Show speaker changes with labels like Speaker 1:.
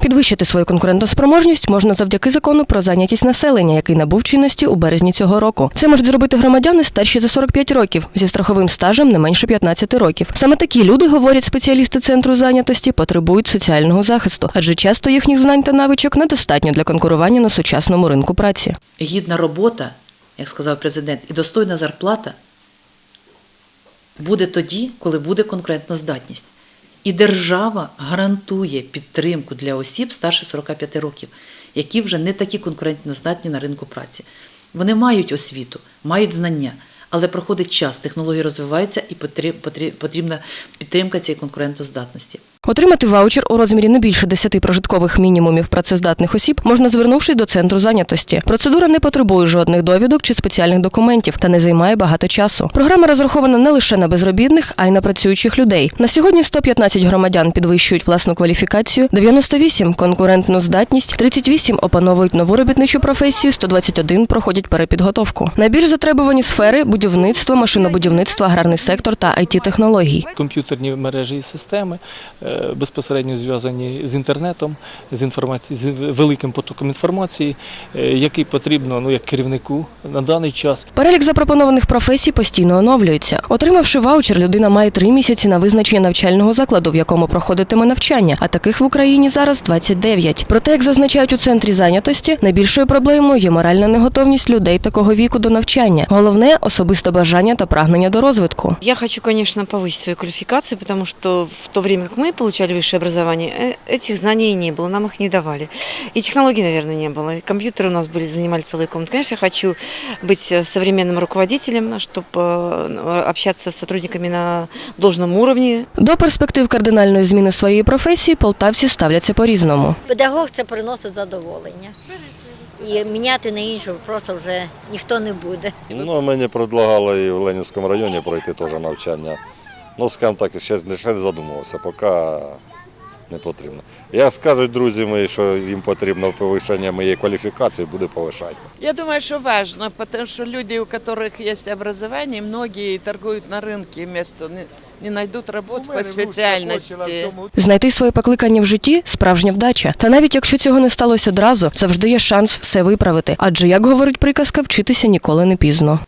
Speaker 1: Підвищити свою конкурентоспроможність можна завдяки закону про зайнятість населення, який набув чинності у березні цього року. Це можуть зробити громадяни старші за 45 років зі страховим стажем не менше 15 років. Саме такі люди, говорять спеціалісти центру зайнятості, потребують соціального захисту, адже часто їхніх знань та навичок недостатньо для конкурування на сучасному ринку праці.
Speaker 2: гідна робота, як сказав президент, і достойна зарплата буде тоді, коли буде конкурентноздатність. І держава гарантує підтримку для осіб старше 45 років, які вже не такі конкурентноздатні на ринку праці. Вони мають освіту, мають знання, але проходить час, технології розвиваються і потріб- потріб- потрібна підтримка цієї конкурентоздатності.
Speaker 1: Отримати ваучер у розмірі не більше 10 прожиткових мінімумів працездатних осіб можна звернувшись до центру зайнятості. Процедура не потребує жодних довідок чи спеціальних документів та не займає багато часу. Програма розрахована не лише на безробітних, а й на працюючих людей. На сьогодні 115 громадян підвищують власну кваліфікацію, 98 – конкурентну здатність, 38 опановують нову робітничу професію, 121 проходять перепідготовку. Найбільш затребувані сфери будівництво, машинобудівництво, аграрний сектор та it технологій
Speaker 3: комп'ютерні мережі і системи е, безпосередньо зв'язані з інтернетом, з інформаці... з великим потоком інформації, е, який потрібно ну, як керівнику на даний час.
Speaker 1: Перелік запропонованих професій постійно оновлюється. Отримавши ваучер, людина має три місяці на визначення навчального закладу, в якому проходитиме навчання, а таких в Україні зараз 29. Проте, як зазначають у центрі зайнятості, найбільшою проблемою є моральна неготовність людей такого віку до навчання. Головне особисте бажання та прагнення до розвитку.
Speaker 4: Я хочу, конечно, повысить свою квалификацию, потому что в то время, как мы получали высшее образование, э, этих знаний не было, нам их не давали. И технологий, наверное, не было. И компьютеры у нас были, занимали целые комнаты. Конечно, я хочу быть э, современным руководителем, чтобы общаться с сотрудниками на должном уровне,
Speaker 1: До перспектив кардинальної зміни своєї професії полтавці ставляться по-різному.
Speaker 5: Педагог це приносить задоволення. І міняти на іншу просто вже ніхто не буде.
Speaker 6: Ну, мені предлагали і в Ленінському районі пройти теж навчання. Ну, скажімо так, ще, не- ще не задумувався, поки не потрібно. Як скажуть друзі мої, що їм потрібно повищення моєї кваліфікації, буде повишати.
Speaker 7: Я думаю, что важно, потому что люди, у которых есть образование, многие торгуют на рынке вместо не, не найдут работу по специальности.
Speaker 1: Знайти своє покликання в житті справжня вдача. Та навіть якщо цього не сталося одразу, завжди є шанс все виправити. Адже, як говорить приказка, вчитися ніколи не пізно.